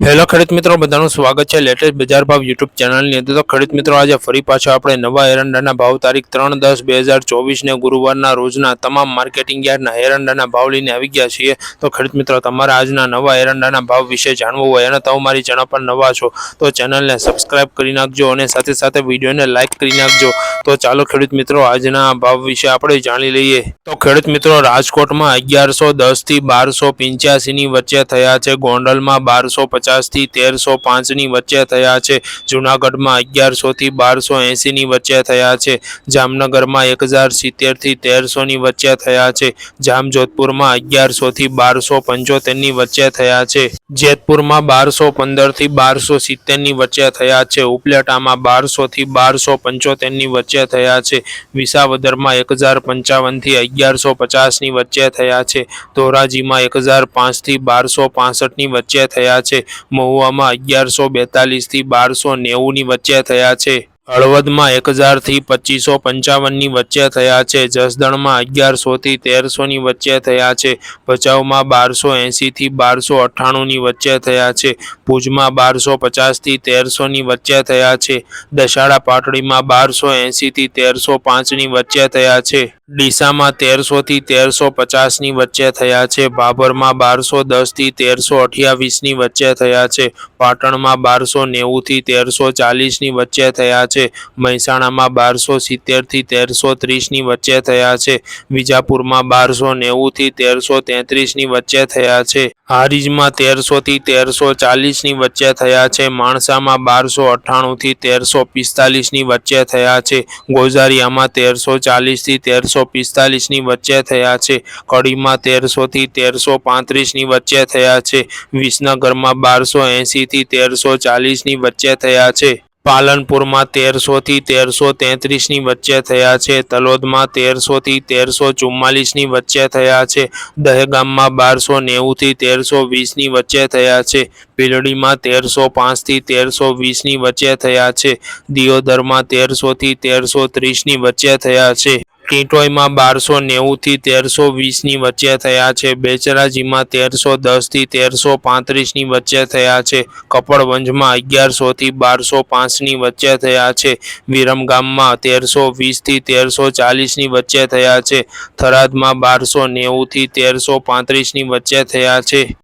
Hello ખેડૂત મિત્રો, બધાનું સ્વાગત છે લેટેસ્ટ બજાર ભાવ યુટ્યુબ ચેનલની અંદર. તો ખેડૂત મિત્રો, આજે ફરી પાછા આપણે નવા એરંડાના ભાવ તારીખ ત્રણ દસ બે હજાર ચોવીસને ગુરુવારના રોજના તમામ માર્કેટિંગ યાર્ડના એરંડાના ભાવ લઈને આવી ગયા છીએ. તો ખેડૂત મિત્રો, તમારે આજના નવા એરંડાના ભાવ વિશે જાણવું હોય અને તમે મારી ચેનલ પર નવા છો, તો ચેનલને સબસ્ક્રાઇબ કરી નાખજો અને સાથે સાથે વિડીયોને લાઇક કરી નાખજો. તો ચાલો ખેડૂત મિત્રો, આજના ભાવ વિશે આપણે જાણી લઈએ. તો ખેડૂત મિત્રો, રાજકોટમાં અગિયારસો દસથી બારસો પંચ્યાસીની વચ્ચે થયા છે. ગોંડલમાં બારસો પચાસથી તેરસો પાંચની વચ્ચે થયા છે. જુનાગઢમાં અગિયારસો થી બારસો એંસીની વચ્ચે થયા છે. જામનગરમાં એક હજાર સિત્તેરથી તેરસોની વચ્ચે થયા છે. જામજોધપુરમાં અગિયારસો થી બારસો પંચોતેરની વચ્ચે થયા છે. જેતપુરમાં બારસો પંદરથી બારસો સિત્તેરની વચ્ચે થયા છે. ઉપલેટામાં બારસો થી બારસો પંચોતેરની વચ્ચે થયા છે. વિસાવદરમાં એક હજાર પંચાવનથી અગિયારસો પચાસની વચ્ચે થયા છે. ધોરાજીમાં એક હજાર પાંચથી બારસો પાસઠની વચ્ચે થયા છે. મહુવામાં અગિયારસો બેતાલીસથી બારસો નેવુંની વચ્ચે થયા છે. હળવદમાં એક હજારથી પચીસો પંચાવનની વચ્ચે થયા છે. જસદણમાં અગિયારસોથી તેરસોની વચ્ચે થયા છે. ભચાઉમાં બારસો એંસીથી બારસો અઠ્ઠાણુંની વચ્ચે થયા છે. ભુજમાં બારસો પચાસથી તેરસોની વચ્ચે થયા છે. દશાડા પાટડીમાં બારસો એંસીથી તેરસો પાંચની વચ્ચે થયા છે. ડીસામાં તેરસોથી તેરસો પચાસની વચ્ચે થયા છે. ભાભરમાં બારસો દસથી તેરસો અઠ્યાવીસની વચ્ચે થયા છે. પાટણમાં બારસો નેવુંથી તેરસો ચાલીસની વચ્ચે થયા છે. મહેસાણામાં બારસો સિત્તેરથી તેરસો ત્રીસની વચ્ચે થયા છે. વિજાપુરમાં બારસો નેવુંથી તેરસો તેત્રીસની વચ્ચે થયા છે. હારીજમાં તેરસોથી તેરસો ચાલીસની વચ્ચે થયા છે. માણસામાં બારસો અઠ્ઠાણુંથી તેરસો પિસ્તાલીસની વચ્ચે થયા છે. ગોઝારિયામાં તેરસો ચાલીસથી તેરસો પિસ્તાલીસની વચ્ચે થયા છે. કડીમાં તેરસોથી તેરસો પાંત્રીસની વચ્ચે થયા છે. વિસનગરમાં બારસો એંશીથી તેરસો ચાલીસની વચ્ચે થયા છે. પાલનપુરમાં તેરસોથી તેરસો તેત્રીસની વચ્ચે થયા છે. તલોદમાં તેરસોથી તેરસો ચુમ્માલીસની વચ્ચે થયા છે. દહેગામમાં બારસો નેવુંથી તેરસો વીસની વચ્ચે થયા છે. પીલડીમાં તેરસો પાંચથી તેરસો વીસની વચ્ચે થયા છે. દિયોદરમાં તેરસોથી તેરસો ત્રીસની વચ્ચે થયા છે. ટીટોઈમાં બારસો નેવુંથી તેરસો વીસની વચ્ચે થયા છે. બેચરાજીમાં તેરસો દસથી તેરસો પાંત્રીસની વચ્ચે થયા છે. કપડવંજમાં અગિયારસોથી બારસો પાંચની વચ્ચે થયા છે. વિરમગામમાં તેરસો વીસથી તેરસો ચાલીસની વચ્ચે થયા છે. થરાદમાં બારસો નેવુંથી તેરસો પાંત્રીસની વચ્ચે થયા છે.